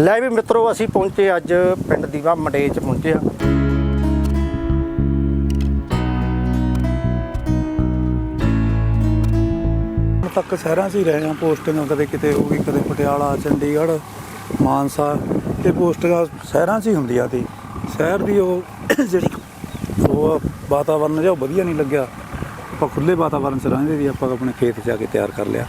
ਲੈ ਵੀ ਮਿੱਤਰੋ, ਅਸੀਂ ਪਹੁੰਚੇ ਅੱਜ ਪਿੰਡ ਦੀਵਾ ਮੰਡੇ ਚ ਪਹੁੰਚੇ ਆ ਹੁਣ ਤੱਕ ਸ਼ਹਿਰਾਂ 'ਚ ਹੀ ਰਹੇ ਹਾਂ, ਪੋਸਟਿੰਗ ਕਦੇ ਕਿਤੇ ਹੋ ਗਈ, ਕਦੇ ਪਟਿਆਲਾ, ਚੰਡੀਗੜ੍ਹ, ਮਾਨਸਾ, ਇਹ ਪੋਸਟਿੰਗਾਂ ਸ਼ਹਿਰਾਂ 'ਚ ਹੀ ਹੁੰਦੀਆਂ ਸੀ। ਸ਼ਹਿਰ ਦੀ ਉਹ ਜਿਹੜੀ ਉਹ ਵਾਤਾਵਰਨ ਜਿਹਾ ਉਹ ਵਧੀਆ ਨਹੀਂ ਲੱਗਿਆ। ਆਪਾਂ ਖੁੱਲੇ ਵਾਤਾਵਰਨ 'ਚ ਰਹਿੰਦੇ ਸੀ, ਆਪਾਂ ਆਪਣੇ ਖੇਤ 'ਚ ਜਾ ਕੇ ਤਿਆਰ ਕਰ ਲਿਆ।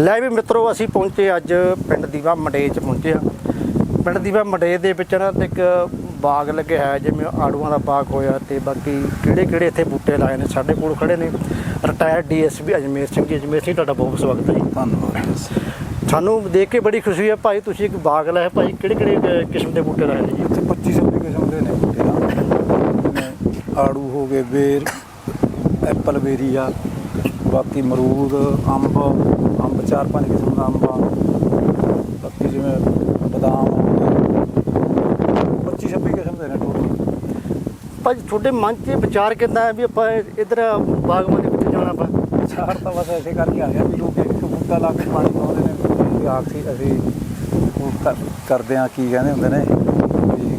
ਲੈ ਵੀ ਮਿੱਤਰੋ ਅਸੀਂ ਪਹੁੰਚੇ ਅੱਜ ਪਿੰਡ ਦੀਵਾ ਮੰਡੇ ਚ ਪਹੁੰਚੇ ਆ ਪਿੰਡ ਦੀਵਾ ਮੰਡੇ ਦੇ ਵਿੱਚ ਨਾ ਇੱਕ ਬਾਗ ਲੱਗਿਆ ਹੈ ਜਿਵੇਂ ਆੜੂਆਂ ਦਾ ਬਾਗ ਹੋਇਆ ਤੇ ਬਾਕੀ ਕਿਹੜੇ ਕਿਹੜੇ ਇੱਥੇ ਬੂਟੇ ਲਾਏ ਨੇ ਸਾਡੇ ਕੋਲ ਖੜੇ ਨੇ ਰਿਟਾਇਰਡ ਡੀਐਸਪੀ ਅਜਮੇਰ ਸਿੰਘ ਜੀ। ਅਜਮੇਰ ਸਿੰਘ ਤੁਹਾਡਾ ਬਹੁਤ ਸਵਾਗਤ ਹੈ ਜੀ। ਧੰਨਵਾਦ ਸਾਨੂੰ ਦੇਖ ਕੇ ਬੜੀ ਖੁਸ਼ੀ ਹੈ ਭਾਈ ਤੁਸੀਂ ਇੱਕ ਬਾਗ ਲਾਇਆ ਭਾਈ ਕਿਹੜੇ ਕਿਹੜੇ ਕਿਸਮ ਦੇ ਬੂਟੇ ਲਾਏ ਨੇ ਜੀ? ਇੱਥੇ 25 26 ਕਿਸਮ ਦੇ ਨੇ ਬੂਟੇ ਆੜੂ ਹੋ ਗਏ ਬੇਰ ਐਪਲ ਬੇਰੀ ਆ ਬਾਕੀ ਅਮਰੂਦ ਅੰਬ ਅੰਬ ਚਾਰ ਪੰਜ ਕਿਸਮ ਦਾ ਅੰਬ ਆ। ਬਾਕੀ ਜਿਵੇਂ ਬਦਾਮ ਹੋ ਗਏ 25 26 ਕਿਸਮ ਦੇ ਨੇ ਟੋਟਲ ਭਾਈ ਤੁਹਾਡੇ ਮਨ 'ਚ ਵਿਚਾਰ ਕਿੰਦਾ ਹੈ ਵੀ ਆਪਾਂ ਇਧਰ ਬਾਗਬਾਨੀ ਵਿੱਚ ਜਾਣਾ ਆਪਾਂ? ਚਾਰ ਤਾਂ ਬਸ ਐਸੇ ਕਰਕੇ ਆ ਗਿਆ ਵੀ ਲੋਕ ਇੱਕ ਬੂਟਾ ਲਾ ਕੇ ਪਾਣੀ ਪਾਉਂਦੇ ਨੇ ਵੀ ਆਖਰੀ ਅਸੀਂ ਉਹ ਕਰ- ਕਰਦੇ ਆ ਕੀ ਕਹਿੰਦੇ ਹੁੰਦੇ ਨੇ ਵੀ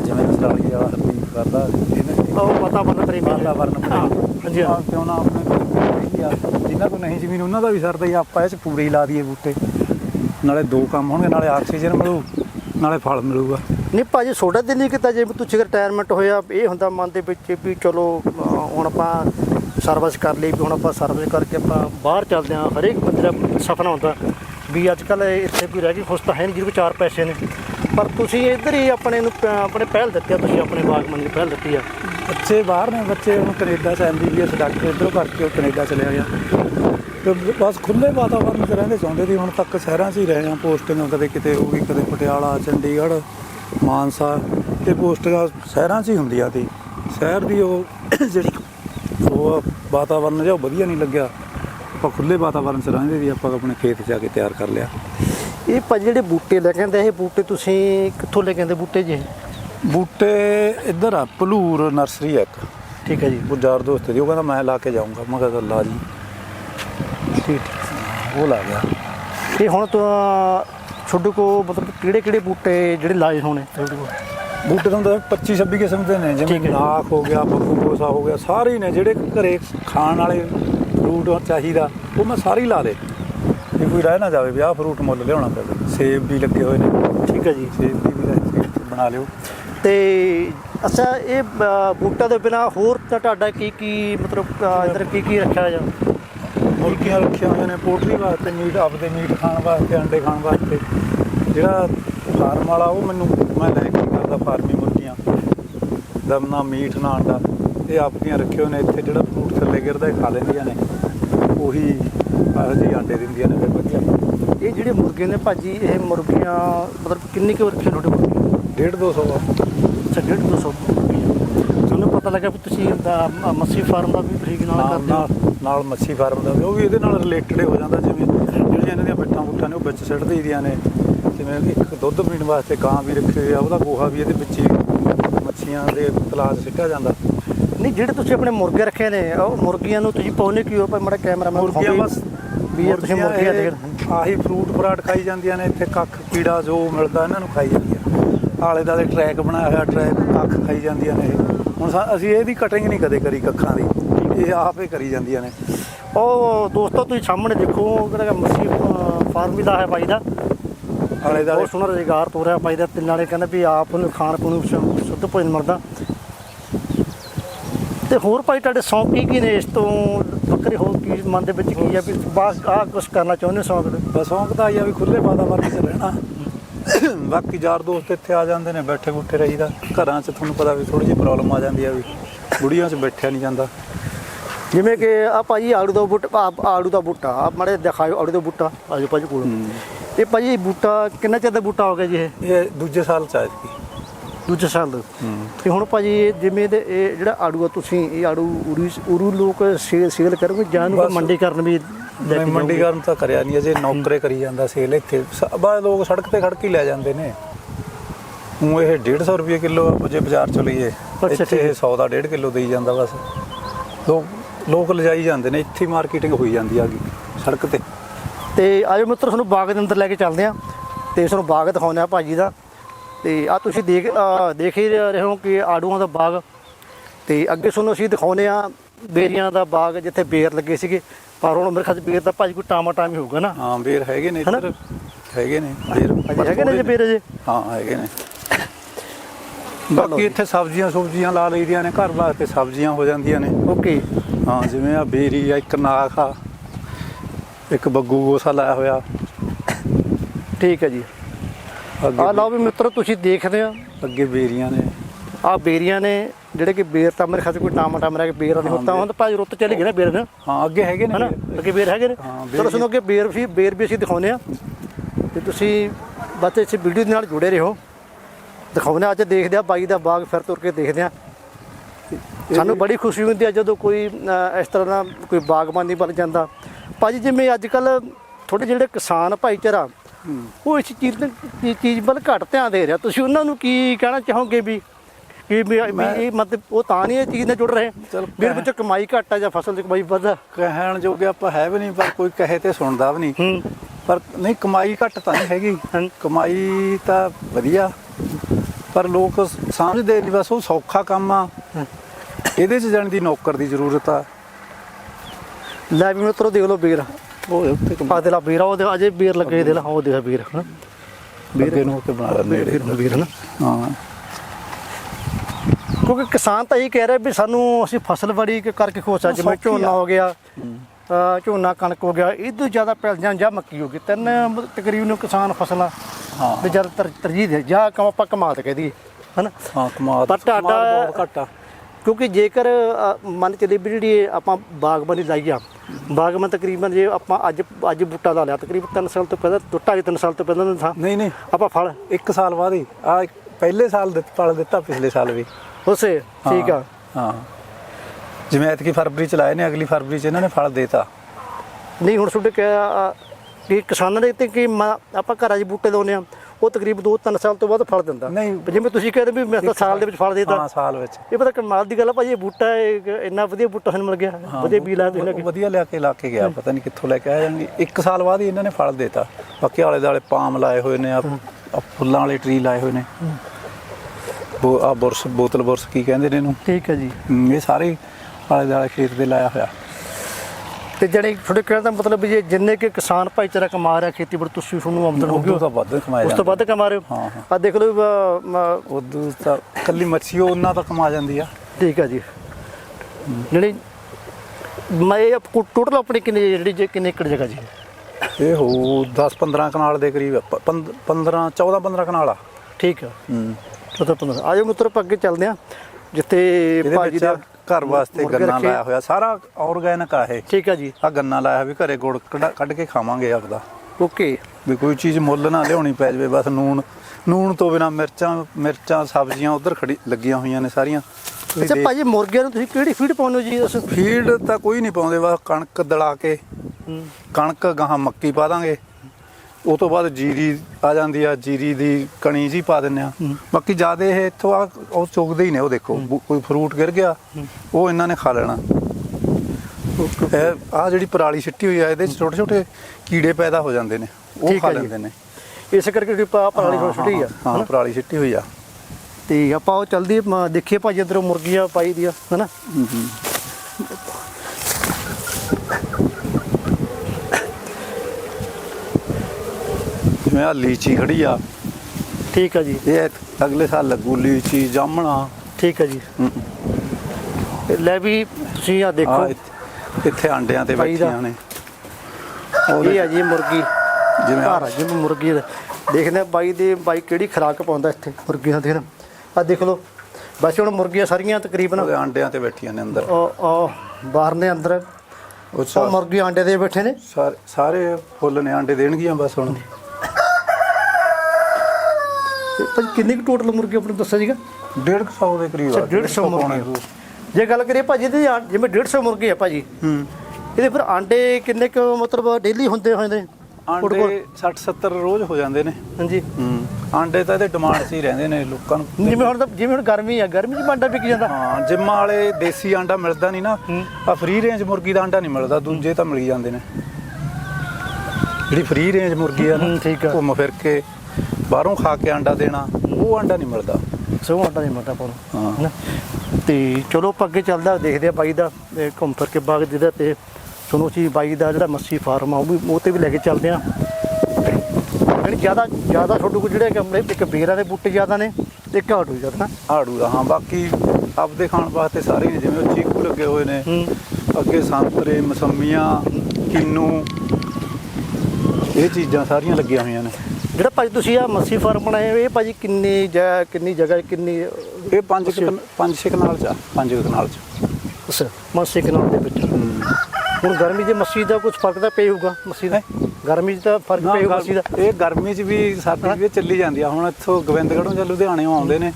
ਜਿਵੇਂ ਨਸਟਾਲਜੀ ਵਾਲਾ ਹਰਦੀਪ ਕਰਦਾ ਇਹਨੇ ਉਹ ਪਤਾ ਬੰਦਾ ਤੇਰੀ ਵਾਤਾਵਰਨ ਹਾਂ, ਹਾਂਜੀ ਹਾਂ। ਕਿਉਂ ਨਾ ਆਪਣੇ ਕੋਲ ਜ਼ਮੀਨ ਆ। ਜਿਨ੍ਹਾਂ ਕੋਲ ਨਹੀਂ ਜ਼ਮੀਨ ਉਹਨਾਂ ਦਾ ਵੀ ਸਰਦਾ ਹੀ ਆਪਾਂ ਇਹ ਚ ਪੂਰੇ ਹੀ ਲਾ ਦਈਏ ਬੂਟੇ। ਨਾਲੇ ਦੋ ਕੰਮ ਹੋਣਗੇ ਨਾਲੇ ਆਕਸੀਜਨ ਮਿਲੂ ਨਾਲੇ ਫਲ ਮਿਲੂਗਾ। ਨਹੀਂ ਭਾਜੀ ਛੋਟਾ ਦਿਲ ਨਹੀਂ ਕੀਤਾ ਜੇ ਤੁਸੀਂ ਰਿਟਾਇਰਮੈਂਟ ਹੋਇਆ ਇਹ ਹੁੰਦਾ ਮਨ ਦੇ ਵਿੱਚ ਵੀ ਚਲੋ ਹੁਣ ਆਪਾਂ ਸਰਵਿਸ ਕਰ ਲਈ ਵੀ ਹੁਣ ਆਪਾਂ ਸਰਵਿਸ ਕਰਕੇ ਆਪਾਂ ਬਾਹਰ ਚੱਲਦੇ ਹਾਂ ਹਰੇਕ ਬੰਦੇ ਦਾ ਸੁਪਨਾ ਹੁੰਦਾ ਵੀ ਅੱਜ ਕੱਲ ਇੱਥੇ ਕੋਈ ਰਹਿ ਗਈ ਖੁਸ਼ ਤਾਂ ਹੈ ਨਹੀਂ ਜਿਹਦੇ ਕੋਲ ਚਾਰ ਪੈਸੇ ਨੇ। ਪਰ ਤੁਸੀਂ ਇੱਧਰ ਹੀ ਆਪਣੇ ਨੂੰ ਆਪਣੇ ਪਹਿਲ ਦਿੱਤੀ ਆ ਤੁਸੀਂ ਆਪਣੇ ਬਾਗਬਾਨੀ ਦੀ ਪਹਿਲ ਦਿੱਤੀ ਆ। ਬੱਚੇ ਬਾਹਰ ਨੇ ਬੱਚੇ ਹੁਣ ਕੈਨੇਡਾ ਚ ਐਮਬੀਬੀਐਸ ਡਾਕਟਰ ਇਧਰੋਂ ਕਰਕੇ ਉਹ ਕੈਨੇਡਾ ਚਲਿਆ ਗਿਆ ਤੇ ਬਸ ਖੁੱਲੇ ਵਾਤਾਵਰਨ 'ਚ ਰਹਿੰਦੇ ਚਾਹੁੰਦੇ ਸੀ। ਹੁਣ ਤੱਕ ਸ਼ਹਿਰਾਂ 'ਚ ਹੀ ਰਹੇ ਹਾਂ। ਪੋਸਟਿੰਗ ਕਦੇ ਕਿਤੇ ਹੋ ਗਈ ਕਦੇ ਪਟਿਆਲਾ ਚੰਡੀਗੜ੍ਹ ਮਾਨਸਾ। ਇਹ ਪੋਸਟਿੰਗਾਂ ਸ਼ਹਿਰਾਂ 'ਚ ਹੀ ਹੁੰਦੀਆਂ ਸੀ। ਸ਼ਹਿਰ ਦੀ ਉਹ ਜਿਹੜੀ ਉਹ ਵਾਤਾਵਰਨ ਜਿਹਾ ਵਧੀਆ ਨਹੀਂ ਲੱਗਿਆ। ਆਪਾਂ ਖੁੱਲੇ ਵਾਤਾਵਰਨ 'ਚ ਰਹਿੰਦੇ ਵੀ ਆਪਾਂ ਆਪਣੇ ਖੇਤ 'ਚ ਜਾ ਕੇ ਤਿਆਰ ਕਰ ਲਿਆ। ਇਹ ਭਾਜੀ ਜਿਹੜੇ ਬੂਟੇ ਲੈ ਕੇ ਆਂਦੇ ਇਹ ਬੂਟੇ ਤੁਸੀਂ ਕਿੱਥੋਂ ਲੈ ਕੇ ਆਂਦੇ ਬੂਟੇ ਜੇ? ਬੂਟੇ ਇੱਧਰ ਆ ਭਲੂਰ ਨਰਸਰੀ ਆ ਇੱਕ। ਠੀਕ ਹੈ ਜੀ। ਉਹ ਯਾਰ ਦੋਸਤ ਦੀ। ਉਹ ਕਹਿੰਦਾ ਮੈਂ ਲਾ ਕੇ ਜਾਊਂਗਾ। ਮੈਂ ਕਿਹਾ ਲਾ ਜੀ। ਠੀਕ ਉਹ ਲਾ ਗਿਆ। ਤੇ ਹੁਣ ਤਾਂ ਤੁਹਾਡੇ ਕੋ ਮਤਲਬ ਕਿਹੜੇ ਕਿਹੜੇ ਬੂਟੇ ਜਿਹੜੇ ਲਾਏ ਹੋਣੇ? ਤੁਹਾਡੇ ਕੋਲ? ਬੂਟੇ ਤਾਂ 25 26 ਕਿਸਮ ਦੇ ਨੇ ਜਿਵੇਂ ਠੀਕ ਹੈ। ਨਾਖ ਹੋ ਗਿਆ ਬੱਬੂ ਗੋਸਾ ਹੋ ਗਿਆ ਸਾਰੇ ਹੀ ਨੇ ਜਿਹੜੇ ਘਰੇ ਖਾਣ ਵਾਲੇ ਫਰੂਟ ਚਾਹੀਦਾ ਉਹ ਮੈਂ ਸਾਰੇ ਹੀ ਲਾ ਲਏ। ਜੇ ਕੋਈ ਰਹਿ ਨਾ ਜਾਵੇ ਵੀ ਆਹ ਫਰੂਟ ਮੁੱਲ ਲਿਆਉਣਾ ਪੈਂਦਾ। ਸੇਬ ਵੀ ਲੱਗੇ ਹੋਏ ਨੇ। ਠੀਕ ਹੈ ਜੀ। ਸੇਬ ਵੀ ਰੈਸਿਪੀ ਬਣਾ ਲਿਓ। ਤੇ ਅੱਛਾ ਇਹ ਬੂਟਾ ਦੇ ਬਿਨਾ ਹੋਰ ਤਾਂ ਤੁਹਾਡਾ ਕੀ ਕੀ ਮਤਲਬ ਇੱਧਰ ਕੀ ਕੀ ਰੱਖਿਆ ਜਾ ਮੁਰਗੀਆਂ ਰੱਖੀਆਂ ਹੋਈਆਂ ਨੇ ਪੋਲਟਰੀ ਵਾਸਤੇ ਮੀਟ ਆਪਦੇ ਮੀਟ ਖਾਣ ਵਾਸਤੇ ਅੰਡੇ ਖਾਣ ਵਾਸਤੇ। ਜਿਹੜਾ ਫਾਰਮ ਵਾਲਾ ਉਹ ਮੈਨੂੰ ਮੈਂ ਲੈ ਕੇ ਕਰਦਾ ਫਾਰਮੀ ਮੁਰਗੀਆਂ। ਦਮ ਨਾ ਮੀਟ ਨਾ ਅੰਡਾ। ਇਹ ਆਪਦੀਆਂ ਰੱਖੇ ਹੋਏ ਨੇ ਇੱਥੇ ਜਿਹੜਾ ਫਰੂਟ ਥੱਲੇ ਗਿਰਦਾ ਇਹ ਖਾ ਲੈਂਦੀਆਂ ਨੇ। ਉਹੀ ਇਹੋ ਜਿਹੇ ਅੰਡੇ ਦਿੰਦੀਆਂ ਨੇ ਫਿਰ ਵਧੀਆ। ਇਹ ਜਿਹੜੇ ਮੁਰਗੇ ਨੇ ਭਾਜੀ ਇਹ ਮੁਰਗੀਆਂ ਮਤਲਬ ਕਿੰਨੀ ਕੁ ਰੱਖੀਆਂ ਤੁਹਾਡੇ ਕੋਲ? ਡੇਢ ਦੋ ਸੌ। ਆ। ਅੱਛਾ ਡੇਢ ਦੋ ਸੌ। ਤੁਹਾਨੂੰ ਪਤਾ ਲੱਗਾ ਵੀ ਤੁਸੀਂ ਦਾ ਮੱਛੀ ਫਾਰਮ ਦਾ ਵੀ ਫਰੀਕ ਨਾਲ ਨਾਲ ਕਰਦੇ ਹੋ। ਨਾਲ ਨਾਲ ਮੱਛੀ ਫਾਰਮ ਦਾ ਵੀ ਉਹ ਵੀ ਇਹਦੇ ਨਾਲ ਰਿਲੇਟਡ ਹੋ ਜਾਂਦਾ ਜਿਵੇਂ ਜਿਹੜੀਆਂ ਇਹਨਾਂ ਦੀਆਂ ਬਿੱਟਾਂ ਬੁੱਟਾਂ ਨੇ ਉਹ ਵਿੱਚ ਸਿੱਟ ਦੇਈਦੀਆਂ ਨੇ। ਜਿਵੇਂ ਇੱਕ ਦੁੱਧ ਪੀਣ ਵਾਸਤੇ ਗਾਂ ਵੀ ਰੱਖੀ ਆ ਉਹਦਾ ਗੋਹਾ ਵੀ ਇਹਦੇ ਵਿੱਚ ਹੀ ਮੱਛੀਆਂ ਦੇ ਤਲਾਬ 'ਚ ਸਿੱਟਿਆ ਜਾਂਦਾ। ਨਹੀਂ ਜਿਹੜੇ ਤੁਸੀਂ ਆਪਣੇ ਮੁਰਗੇ ਰੱਖੇ ਨੇ ਉਹ ਮੁਰਗੀਆਂ ਨੂੰ ਤੁਸੀਂ ਪਾਉਨੇ ਕਿਉਂ? ਭਾਈ ਮਾੜਾ ਕੈਮਰਾ ਮੁਰਗੀਆਂ ਬਸ ਵੀ ਇਹ ਤੁਸੀਂ ਮੁਰਗੀਆਂ ਦੇਖ ਆਹੀ ਫਰੂਟ ਫਰਾਟ ਖਾਈ ਜਾਂਦੀਆਂ ਨੇ ਇੱਥੇ ਕੱਖ ਕੀੜਾ ਜੋ ਮਿਲਦਾ ਇਹਨਾਂ ਨੂੰ ਖਾਈ ਜਾਂਦੀਆਂ ਆਲੇ ਦਾਲੇ ਟਰੈਕ ਬਣਾਇਆ ਹੋਇਆ ਟਰੈਕ ਕੱਖ ਖਾਈ ਜਾਂਦੀਆਂ ਨੇ ਇਹ। ਹੁਣ ਸਾ- ਅਸੀਂ ਇਹਦੀ ਕਟਿੰਗ ਨਹੀਂ ਕਦੇ ਕਰੀ ਕੱਖਾਂ ਦੀ। ਇਹ ਆਪੇ ਕਰੀ ਜਾਂਦੀਆਂ ਨੇ। ਉਹ ਦੋਸਤੋ ਤੁਸੀਂ ਸਾਹਮਣੇ ਦੇਖੋ ਜਿਹੜਾ ਮੱਛੀ ਫਾਰਮ ਦਾ ਹੈ ਬਾਈ ਦਾ। ਆਲੇ ਦਾਲੇ ਬਹੁਤ ਸੋਹਣਾ ਰੁਜ਼ਗਾਰ ਤੋਰਿਆ ਬਾਈ ਦਾ। ਤਿੰਨ ਵਾਲੇ ਕਹਿੰਦੇ ਵੀ ਆਪ ਨੂੰ ਖਾਣ ਪੀਣ ਨੂੰ ਸ- ਸ- ਦੁੱਧ ਭੋਜਨ ਮਿਲਦਾ। ਤੇ ਹੋਰ ਭਾਈ ਤੁਹਾਡੇ ਸ਼ੌਂਕ ਕੀ ਕੀ ਨੇ? ਇਸ ਤੋਂ ਬੱਕਰੇ ਹੋਰ ਕੀ ਮਨ ਦੇ ਵਿੱਚ ਕੀ ਆ ਵੀ ਬਾਸ ਆ ਕੁਝ ਕਰਨਾ ਚਾਹੁੰਦੇ ਸ਼ੌਂਕ ਦੇ? ਬਸ ਸ਼ੌਂਕ ਤਾਂ ਆਈ ਆ ਵੀ ਖੁੱਲੇ ਵਾਤਾਵਰਨ 'ਚ ਰਹਿਣਾ। ਬਾਕੀ ਯਾਰ ਦੋਸਤ ਇੱਥੇ ਆ ਜਾਂਦੇ ਨੇ ਬੈਠੇ ਬੁੱਠੇ ਰਹੀਦਾ। ਘਰਾਂ 'ਚ ਤੁਹਾਨੂੰ ਪਤਾ ਵੀ ਥੋੜੀ ਜਿਹੀ ਪ੍ਰੋਬਲਮ ਆ ਜਾਂਦੀ ਆ ਵੀ। ਬੁੜੀਆਂ 'ਚ ਬੈਠਿਆ ਨਹੀਂ ਜਾਂਦਾ। ਜਿਵੇਂ ਕਿ ਆ ਭਾਈ ਆੜੂ ਦਾ ਬੂਟਾ ਆ ਆੜੂ ਦਾ ਬੂਟਾ ਆ ਮਾੜੇ ਦਿਖਾਓ ਆੜੂ ਦਾ ਬੂਟਾ ਆਜੋ ਭਾਜੀ ਕੋਲ। ਇਹ ਭਾਜੀ ਬੂਟਾ ਕਿੰਨਾ ਚਿਰ ਦਾ ਬੂਟਾ ਹੋ ਗਿਆ ਜੀ ਇਹ? ਇਹ ਦੂਜੇ ਸਾਲ 'ਚ ਆਇਆ ਸੀ ਦੂਜੇ ਸਾਲ। ਦਾ ਤੇ ਹੁਣ ਭਾਜੀ ਇਹ ਜਿਵੇਂ ਦੇ ਇਹ ਜਿਹੜਾ ਆੜੂ ਆ ਤੁਸੀਂ ਇਹ ਆੜੂ ਉਰੂ ਉਰੂ ਲੋਕ ਸੇਲ ਸੇਲ ਕਰੋਗੇ ਜਾਂ ਨੂੰ ਬਸ। ਮੰਡੀ ਕਰਨ ਵੀ ਨਹੀਂ? ਮੰਡੀਕਰਨ ਤਾਂ ਕਰਿਆ ਨਹੀਂ ਅਜੇ ਨੌਕਰੇ ਕਰੀ ਜਾਂਦਾ ਸੇਲ ਇੱਥੇ। ਬਾਹਰ ਲੋਕ ਸੜਕ ਤੇ ਖੜ ਕੇ ਲੈ ਜਾਂਦੇ ਨੇ। ਉਹ ਇਹ 150 ਰੁਪਏ ਕਿਲੋ ਆ ਜੇ ਬਾਜ਼ਾਰ ਚ ਲਈਏ ਇੱਥੇ ਠੀਕ ਹੈ। ਇਹ 100 ਦਾ 1.5 ਕਿਲੋ ਦੇਈ ਜਾਂਦਾ ਬਸ। ਲੋਕ ਲੋਕ ਲਿਜਾਈ ਜਾਂਦੇ ਨੇ ਇੱਥੇ ਮਾਰਕੀਟਿੰਗ ਹੋਈ ਜਾਂਦੀ ਆ ਸੜਕ ਤੇ। ਤੇ ਆਜੋ ਮਿੱਤਰ ਤੁਹਾਨੂੰ ਬਾਗ ਦੇ ਅੰਦਰ ਲੈ ਕੇ ਚੱਲਦੇ ਆ ਤੇ ਤੁਹਾਨੂੰ ਬਾਗ ਦਿਖਾਉਂਦੇ ਆ ਭਾਜੀ ਦਾ। ਤੇ ਆ ਤੁਸੀਂ ਦੇਖ ਦੇਖ ਹੀ ਰਹੇ ਹੋ ਕਿ ਆੜੂਆਂ ਦਾ ਬਾਗ। ਤੇ ਅੱਗੇ ਤੁਹਾਨੂੰ ਅਸੀਂ ਦਿਖਾਉਂਦੇ ਆ ਬੇਰੀਆਂ ਦਾ ਬਾਗ ਜਿੱਥੇ ਬੇਰ ਲੱਗੇ ਸੀਗੇ। ਪਰ ਹੁਣ ਮੇਰੇ ਖਿਆਲ 'ਚ ਬੇਰ ਤਾਂ ਭਾਜੀ ਕੋਈ ਟਾਮਾ ਟਾਮ ਹੀ ਹੋਊਗਾ ਨਾ। ਹਾਂ ਬੇਰ ਹੈਗੇ ਨੇ? ਇੱਧਰ। ਹੈਗੇ ਨੇ ਬੇਰ। ਹੈਗੇ ਨੇ ਜੇ ਬੇਰ ਅਜੇ? ਹਾਂ ਹੈਗੇ ਨੇ। ਬਾਕੀ ਇੱਥੇ ਸਬਜ਼ੀਆਂ ਸੁਬਜ਼ੀਆਂ ਲਾ ਲਈਦੀਆਂ ਨੇ ਘਰ ਵਾਸਤੇ ਸਬਜ਼ੀਆਂ ਹੋ ਜਾਂਦੀਆਂ ਨੇ। ਓਕੇ। ਹਾਂ ਜਿਵੇਂ ਆ ਬੇਰੀ ਆ ਇੱਕ ਨਾਖ ਆ ਇੱਕ ਬੱਗੂ ਗੋਸਾ ਲਾਇਆ ਹੋਇਆ। ਠੀਕ ਹੈ ਜੀ। ਅੱਗੇ ਆ ਲਓ ਵੀ ਮਿੱਤਰੋ ਤੁਸੀਂ ਦੇਖਦੇ ਆ ਅੱਗੇ ਬੇਰੀਆਂ ਨੇ। ਆ ਬੇਰੀਆਂ ਨੇ ਜਿਹੜੇ ਕਿ ਬੇਰ ਤਾਂ ਮੇਰੇ 'ਚ ਕੋਈ ਟਾਮਾ ਟਾਮ ਰਹਿ ਕੇ ਬੇਰ ਨਹੀਂ ਹੁੰਦਾ ਹੁਣ ਭਾਜੀ ਰੁੱਤ ਚਲੀ ਗਈ ਨਾ ਬੇਰ ਨੇ। ਹਾਂ ਅੱਗੇ ਹੈਗੇ ਨੇ ਹਨਾ? ਅੱਗੇ ਬੇਰ ਹੈਗੇ ਨੇ। ਚਲੋ ਸੁਣੋ ਕਿ ਬੇਰ ਵੀ ਬੇਰ ਵੀ ਅਸੀਂ ਦਿਖਾਉਂਦੇ ਆ ਤੇ ਤੁਸੀਂ ਬਸ ਇਸ ਵੀਡੀਓ ਦੇ ਨਾਲ ਜੁੜੇ ਰਹੋ। ਦਿਖਾਉਂਦੇ ਆ ਅੱਜ ਦੇਖਦੇ ਆ ਬਾਈ ਦਾ ਬਾਗ ਫਿਰ ਤੁਰ ਕੇ ਦੇਖਦੇ ਆ ਸਾਨੂੰ ਬੜੀ ਖੁਸ਼ੀ ਹੁੰਦੀ ਆ ਜਦੋਂ ਕੋਈ ਇਸ ਤਰ੍ਹਾਂ ਦਾ ਕੋਈ ਬਾਗਬਾਨੀ ਵੱਲ ਜਾਂਦਾ। ਭਾਜੀ ਜਿਵੇਂ ਅੱਜ ਕੱਲ ਥੋੜੇ ਜਿਹੜੇ ਕਿਸਾਨ ਭਾਈਚਾਰਾ ਉਹ ਇਸ ਚੀਜ਼ ਚੀਜ਼ ਵੱਲ ਘੱਟ ਧਿਆਨ ਦੇ ਰਿਹਾ। ਤੁਸੀਂ ਉਹਨਾਂ ਨੂੰ ਕੀ ਕਹਿਣਾ ਚਾਹੋਗੇ ਵੀ? ਕਿ ਵੀ ਇਹ ਮਤਲਬ ਉਹ ਤਾਂ ਨਹੀਂ ਇਹ ਚੀਜ਼ ਨਾਲ ਜੁੜ ਰਹੇ। ਮੇਰੇ ਵਿੱਚ ਕਮਾਈ ਘੱਟ ਆ ਜਾਂ ਫਸਲ ਦੀ ਕਮਾਈ ਵੱਧ ਆ। ਕਹਿਣ ਜੋਗੇ ਆਪਾਂ ਹੈ ਵੀ ਨਹੀਂ ਪਰ ਕੋਈ ਕਹੇ ਤੇ ਸੁਣਦਾ ਵੀ ਨਹੀਂ। ਪਰ ਨਹੀਂ ਕਮਾਈ ਘੱਟ ਤਾਂ ਨਹੀਂ ਹੈਗੀ। ਕਮਾਈ ਤਾਂ ਵਧੀਆ। ਪਰ ਲੋਕ ਸਮਝਦੇ ਨਹੀਂ ਬਸ ਉਹ ਸੌਖਾ ਕੰਮ ਆ। ਇਹਦੇ 'ਚ ਜਾਣ ਦੀ ਨੌਕਰ ਦੀ ਜ਼ਰੂਰਤ ਆ। ਲੈ ਵੀ ਮਿੱਤਰੋ ਦੇਖ ਲਓ ਬੀਰ। ਉਹ ਉੱਤੇ ਆ ਦੇ ਲਾ ਬੀਰ ਆ ਉਹਦੇ ਅਜੇ ਬੀਰ ਲੱਗੇ ਦੇ ਲਾ ਉਹ ਦੇਖ ਬੀਰ ਹਨਾ। ਅੱਗੇ ਨੂੰ ਕੇ ਬਣਾ ਲੈਂਦੇ ਬੀਰ ਹਨਾ। ਹਾਂ। ਕਿਉਂਕਿ ਕਿਸਾਨ ਤਾਂ ਇਹ ਕਹਿ ਰਿਹਾ ਵੀ ਸਾਨੂੰ ਅਸੀਂ ਫਸਲ ਬੜੀ ਕਰਕੇ ਖੁਸ਼ ਆ ਜਿਵੇਂ। ਝੋਨਾ ਹੋ ਗਿਆ ਝੋਨਾ ਕਣਕ ਹੋ ਗਿਆ ਇਹ ਤੋਂ ਜ਼ਿਆਦਾ ਪੈਲ ਜਾਂ ਜਾਂ ਮੱਕੀ ਹੋ ਗਈ ਤਿੰਨ ਤਕਰੀਬਨ ਕਿਸਾਨ ਫਸਲਾਂ ਹਾਂ। ਤੇ ਜ਼ਿਆਦਾਤਰ ਤਰਜੀਹ ਦੇ ਜਾਂ ਕਮ ਆਪਾਂ ਕਮਾਤ ਕਹਿ ਦਈਏ ਹਨਾ? ਹਾਂ ਕਮਾਲ ਪਰ ਤੁਹਾਡਾ- ਕਮਾਲ ਬਹੁਤ ਘੱਟ ਆ। ਕਿਉਂਕਿ ਜੇਕਰ ਮੰਨ ਚਲੇ ਵੀ ਜਿਹੜੀ ਆਪਾਂ ਬਾਗਬਾਨੀ ਲਾਈ ਆ ਬਾਗਬਾਨ ਤਕਰੀਬਨ ਜੇ ਆਪਾਂ ਅੱਜ ਅੱਜ ਬੂਟਾ ਲਾ ਲਿਆ ਤਕਰੀਬਨ 3 ਸਾਲ ਤੋਂ ਪਹਿਲਾਂ ਦੋ ਢਾਈ ਤਿੰਨ ਸਾਲ ਤੋਂ ਪਹਿਲਾਂ ਦਾ ਥਾ ਨਹੀਂ ਨਹੀਂ। ਆਪਾਂ ਫਲ ਇੱਕ ਸਾਲ ਬਾਅਦ ਹੀ ਆ ਪਹਿਲੇ ਸਾਲ ਦਿੱਤ ਫਲ ਦਿੱਤਾ ਪਿਛਲੇ ਸਾਲ ਵੀ। ਉਸੇ ਠੀਕ ਆ। ਹਾਂ ਜਿਵੇਂ ਐਤਕੀ ਫਰਵਰੀ ਚ ਲਾਏ ਨੇ ਅਗਲੀ ਫਰਵਰੀ ਚ ਇਹਨਾਂ ਨੇ ਫਲ ਦੇਤਾ। ਨਹੀਂ ਹੁਣ ਤੁਹਾਡੇ ਕਿਹਾ ਕਿ ਕਿਸਾਨਾਂ ਦੇ ਤੇ ਕਿ ਆਪਾਂ ਘਰਾਂ 'ਚ ਬੂਟੇ ਲਾਉਂਦੇ ਆ ਉਹ ਤਕਰੀਬਨ 2-3 ਸਾਲ ਤੋਂ ਬਾਅਦ ਫਲ ਦਿੰਦਾ। ਨਹੀਂ। ਜਿਵੇਂ ਤੁਸੀਂ ਕਹਿੰਦੇ ਵੀ ਮੈਂ ਤਾਂ ਸਾਲ ਦੇ ਵਿੱਚ ਫਲ ਦੇਤਾ। ਹਾਂ ਸਾਲ ਵਿੱਚ। ਇਹ ਪਤਾ ਕਮਾਲ ਦੀ ਗੱਲ ਆ ਭਾਜੀ ਇਹ ਬੂਟਾ ਇੰਨਾ ਵਧੀਆ ਬੂਟਾ ਸਾਨੂੰ ਮਿਲ ਗਿਆ। ਵਧੀਆ ਬੀ ਤੁਸੀਂ ਲੱਗੇ। ਵਧੀਆ ਲਿਆ ਕੇ ਲਾ ਕੇ ਗਿਆ ਪਤਾ ਨਹੀਂ ਕਿੱਥੋਂ ਲੈ ਕੇ ਆਇਆ ਜਾਂਗੇ ਇੱਕ ਸਾਲ ਬਾਅਦ ਹੀ ਇਹਨਾਂ ਨੇ ਫਲ ਦੇਤਾ। ਬਾਕੀ ਆਲੇ ਦਾਲੇ ਪਾਮ ਲਾਏ ਹੋਏ ਨੇ ਆ ਫੁੱਲਾਂ ਵਾਲੇ ਟਰੀ ਲਾਏ ਹੋਏ ਨੇ। ਆ ਬੁਰਸ ਬੋਤਲ ਬੁਰਸ ਕੀ ਕਹਿੰਦੇ ਨੇ ਇਹਨੂੰ? ਠੀਕ ਹੈ ਜੀ। ਹਮ, ਇਹ ਸਾਰੇ ਆਲੇ ਦਾਲੇ ਖੇਤ ਦੇ ਲਾਇਆ ਹੋਇਆ। ਤੇ ਜਿਹੜੇ ਤੁਹਾਡੇ ਕਹਿਣ ਦਾ ਮਤਲਬ ਵੀ ਜੇ ਜਿੰਨੇ ਕਿ ਕਿਸਾਨ ਭਾਈਚਾਰਾ ਕਮਾ ਰਿਹਾ ਖੇਤੀਬਾੜੀ ਤੁਸੀਂ ਤੁਹਾਨੂੰ ਆਮਦਨ ਹੋਗੀ ਉਦੋਂ ਤਾਂ ਵੱਧ ਕਮਾਇਆ ਉਸ ਤੋਂ ਵੱਧ ਕਮਾ ਰਹੇ ਹੋ। ਹਾਂ, ਹਾਂ। ਆ ਦੇਖ ਲਓ ਮ- ਉਦੋਂ ਤਾਂ ਕੱਲੀ ਮੱਛੀ ਉਹ ਉਹਨਾਂ ਤਾਂ ਕਮਾ ਜਾਂਦੀ ਆ। ਠੀਕ ਆ ਜੀ। ਜਿਹੜੀ ਮੈਂ ਟੋਟਲ ਆਪਣੀ ਕਿੰਨੀ ਜਿਹੜੀ ਜੇ ਕਿੰਨੇ ਏਕੜ ਜਗ੍ਹਾ ਜੀ? ਇਹ ਹੋ 10 15 ਕਨਾਲ ਦੇ ਕਰੀਬ ਆ, ਪ- ਪੰਦ- 15 14 15 ਕਨਾਲ ਆ। ਠੀਕ ਆ। ਹੂੰ ਚੌਦਾਂ ਪੰਦਰਾਂ ਆਜੋ ਮਿੱਤਰ ਆਪਾਂ ਅੱਗੇ ਚੱਲਦੇ ਆ ਜਿੱਥੇ ਭਾਜੀ ਦਾ ਘਰ ਵਾਸਤੇ ਗੰਨਾ। ਲਾਇਆ ਹੋਇਆ। ਸਾਰਾ ਆਰਗੈਨਿਕ ਆ ਇਹ। ਠੀਕ ਆ ਜੀ। ਆ ਗੰਨਾ ਲਾਇਆ ਵੀ ਘਰੇ ਗੁੜ ਕੱਢ- ਕੇ ਖਾਵਾਂਗੇ ਆਪਦਾ। ਓਕੇ। ਵੀ ਕੋਈ ਚੀਜ਼ ਮੁੱਲ ਨਾ ਲਿਆਉਣੀ ਪੈ ਜਾਵੇ ਬਸ ਨੂਣ ਨੂਣ ਤੋਂ ਬਿਨਾ ਮਿਰਚਾਂ ਮਿਰਚਾਂ ਸਬਜ਼ੀਆਂ ਉਧਰ ਖੜੀ ਲੱਗੀਆਂ ਹੋਈਆਂ ਨੇ ਸਾਰੀਆਂ। ਅੱਛਾ ਭਾਜੀ ਮੁਰਗਿਆਂ ਨੂੰ ਤੁਸੀਂ ਕਿਹੜੀ ਫੀਡ ਪਾਉਂਦੇ ਹੋ ਜੀ? ਫੀਡ ਤਾਂ ਕੋਈ ਨਹੀਂ ਪਾਉਂਦੇ ਬਸ ਕਣਕ ਦਲਾ ਕੇ। ਕਣਕ ਗਾਹਾਂ ਮੱਕੀ ਪਾ ਦਾਂਗੇ। ਉਹ ਤੋਂ ਬਾਅਦ ਜੀਰੀ ਆ ਜਾਂਦੀ ਆ ਜੀਰੀ ਦੀ ਕਣੀ ਜੀ ਪਾ ਦਿੰਨੇ ਆ। ਬਾਕੀ ਜਿਆਦੇ ਇਹ ਇੱਥੋਂ ਆ ਉਹ ਚੁਗਦੇ ਹੀ ਨੇ ਉਹ ਦੇਖੋ ਕੋਈ ਫਰੂਟ ਗਿਰ ਗਿਆ ਉਹ ਇਹਨਾਂ ਨੇ ਖਾ ਲੈਣਾ। ਇਹ ਆ ਜਿਹੜੀ ਪਰਾਲੀ ਸਿੱਟੀ ਹੋਈ ਆ ਇਹਦੇ ਛੋਟੇ ਛੋਟੇ ਕੀੜੇ ਪੈਦਾ ਹੋ ਜਾਂਦੇ ਨੇ ਉਹ ਖਾ। ਲੈਂਦੇ ਨੇ। ਇਸ ਕਰਕੇ ਕਿ ਪਰਾਲੀ ਛੁੱਟੀ ਆ ਹਾਂ? ਪਰਾਲੀ ਸਿੱਟੀ ਹੋਈ ਆ। ਤੇ ਆਪਾਂ ਉਹ ਚਲਦੀ ਦੇਖੀਏ ਭਾਜੀ ਅੰਦਰੋਂ ਮੁਰਗੀਆਂ ਪਾਈ ਦੀਆਂ ਹਨਾ? ਜਿਵੇਂ ਆ ਲੀਚੀ ਖੜੀ ਆ। ਠੀਕ ਆ ਜੀ। ਇਹ ਅਗਲੇ ਸਾਲ ਲੱਗੂ ਲੀਚੀ ਜਾਮਣਾ। ਠੀਕ ਹੈ। ਜੀ ਲੈ ਵੀ ਤੁਸੀਂ ਆ ਆ ਦੇਖੋ ਇੱਥੇ- ਆਂਡਿਆਂ ਤੇ। ਬੈਠੀਆਂ ਨੇ। ਇਹ ਆ ਜੀ ਮੁਰਗੀ। ਜਿਵੇਂ ਘਰ ਆ ਜਿਵੇਂ ਮੁਰਗੀ ਦੇਖਦੇ ਆ ਬਾਈ ਦੇ ਬਾਈ ਕਿਹੜੀ ਖੁਰਾਕ ਪਾਉਂਦਾ ਇੱਥੇ ਮੁਰਗੀਆਂ ਦੇ ਆ ਦੇਖ ਲਓ। ਵੈਸੇ ਹੁਣ ਮੁਰਗੀਆਂ ਸਾਰੀਆਂ ਤਕਰੀਬਨ ਆਂਡਿਆਂ ਤੇ ਬੈਠੀਆਂ ਨੇ ਅੰਦਰ। ਉਹ ਉਹ ਬਾਹਰ ਨੇ ਅੰਦਰ। ਉਹ ਮੁਰਗੀ ਆਂਡੇ ਦੇ ਬੈਠੇ ਨੇ। ਸਾਰੇ ਸਾਰੇ ਫੁੱਲ ਨੇ ਆਂਡੇ ਦੇਣਗੀਆਂ ਬਸ ਹੁਣ। ਭਾਜੀ ਕਿੰਨੇ ਕੁ ਟੋਟਲ ਮੁਰਗੇ ਆਪਣੇ ਦੱਸਿਆ ਸੀਗਾ 150 ਦੇ ਕਰੀਬ ਆ 150 ਪੌਣੇ ਮੁਰਗੀਆਂ ਦੋ। ਜੇ ਗੱਲ ਕਰੀਏ ਭਾਜੀ ਤੇ ਜਿਵੇਂ 150 ਮੁਰਗੇ ਆ ਭਾਜੀ? ਹੂੰ। ਇਹਦੇ ਫਿਰ ਆਂਡੇ ਕਿੰਨੇ ਕੁ ਮਤਲਬ ਡੇਲੀ ਹੁੰਦੇ ਹੋਏ ਨੇ? ਆਂਡੇ 60 70 ਰੋਜ਼ ਹੋ ਜਾਂਦੇ ਨੇ। ਹਾਂਜੀ। ਹੂੰ। ਆਂਡੇ ਤਾਂ ਇਹਦੇ ਡਿਮਾਂਡ 'ਚ ਹੀ ਰਹਿੰਦੇ ਨੇ ਲੋਕਾਂ ਨੂੰ। ਜਿਵੇਂ ਹੁਣ ਤਾਂ ਜਿਵੇਂ ਹੁਣ ਗਰਮੀ ਆ ਗਰਮੀ 'ਚ ਆਂਡਾ ਵਿਕ ਜਾਂਦਾ। ਹਾਂ ਜਿੰਮਾਂ ਵਾਲੇ ਦੇਸੀ ਆਂਡਾ ਮਿਲਦਾ ਨਹੀਂ ਨਾ। ਆ ਫ੍ਰੀ ਰੇਂਜ ਮੁਰਗੀ ਦਾ ਆਂਡਾ ਨਹੀਂ ਮਿਲਦਾ ਦੂਜੇ ਤਾਂ ਮਿਲ ਜਾਂਦੇ ਨੇ। ਜਿਹੜੀ ਫ੍ਰੀ ਰੇਂਜ ਮੁਰਗੀ ਆ ਹੂੰ, ਨਾ ਠੀਕ ਆ। ਘੁੰਮ ਫਿਰ ਕੇ ਬਾਹਰੋਂ ਖਾ ਕੇ ਆਂਡਾ ਦੇਣਾ ਉਹ ਆਂਡਾ ਨਹੀਂ ਮਿਲਦਾ। ਸੋ ਆਂਡਾ ਨਹੀਂ ਮਿਲਦਾ ਨੂੰ ਹਾਂ। ਤੇ ਚਲੋ ਆਪਾਂ ਅੱਗੇ ਚੱਲਦਾ ਦੇਖਦੇ ਆ ਬਾਈ ਦਾ ਘੁੰਮ ਫਿਰ ਕੇ ਬਾਗ ਜਿਹਦਾ ਤੇ ਸੁਣੋ ਸੀ ਬਾਈ ਦਾ ਜਿਹੜਾ ਮੱਛੀ ਫਾਰਮ ਆ ਉਹ ਵੀ ਉਹ ਤੇ ਵੀ ਲੈ ਕੇ ਚੱਲਦੇ ਆ। ਜਿਹੜੀ ਜ਼ਿਆਦਾ ਜ਼ਿਆਦਾ ਤੁਹਾਡੇ ਕੋਲ ਜਿਹੜੇ ਕਮਰੇ ਇੱਕ ਬੇਰਾਂ ਦੇ ਬੂਟੇ ਜ਼ਿਆਦਾ ਨੇ ਤੇ ਇੱਕ ਆਟੂ ਜ਼ਿਆਦਾ ਨਾ। ਆੜੂ ਦਾ ਹਾਂ ਬਾਕੀ ਆਪਦੇ ਖਾਣ ਵਾਸਤੇ ਸਾਰੇ ਨੇ ਜਿਵੇਂ ਉਹ ਚੀਕੂ ਲੱਗੇ ਹੋਏ ਨੇ। ਅੱਗੇ ਸੰਤਰੇ ਮਸੰਮੀਆਂ ਕਿੰਨੂ ਇਹ ਚੀਜ਼ਾਂ ਸਾਰੀਆਂ ਲੱਗੀਆਂ ਹੋਈਆਂ ਨੇ। ਜਿਹੜਾ ਭਾਜੀ ਤੁਸੀਂ ਆ ਮੱਛੀ ਫਾਰਮ ਬਣਾਏ ਹੋਏ ਇਹ ਭਾਜੀ ਕਿੰਨੀ ਜਗ੍ਹਾ ਕਿੰਨੀ ਜਗ੍ਹਾ ਕਿੰਨੀ ਇਹ ਪੰਜ ਕੁ- ਪੰਜ ਛੇ ਕਨਾਲ ਚ ਆ, ਪੰਜ ਕੁ ਕਨਾਲ ਚ। ਉਸ ਮੱਛੀ ਕਨਾਲ ਦੇ ਵਿੱਚ। ਹੁਣ ਗਰਮੀ ਦੇ ਮੱਛੀ ਦਾ ਕੁਝ ਫ਼ਰਕ ਤਾਂ ਹੋਊਗਾ ਮੱਛੀ ਦਾ। ਗਰਮੀ 'ਚ ਤਾਂ ਫ਼ਰਕ ਹੋਊਗਾ ਮੱਛੀ ਦਾ। ਇਹ ਗਰਮੀ 'ਚ ਵੀ 'ਚ ਵੀ ਚੱਲੀ ਜਾਂਦੀ ਆ। ਹੁਣ ਇੱਥੋਂ ਗੋਬਿੰਦਗੜ੍ਹੋਂ ਜਾਂ ਲੁਧਿਆਣੇੋਂ ਆਉਂਦੇ ਨੇ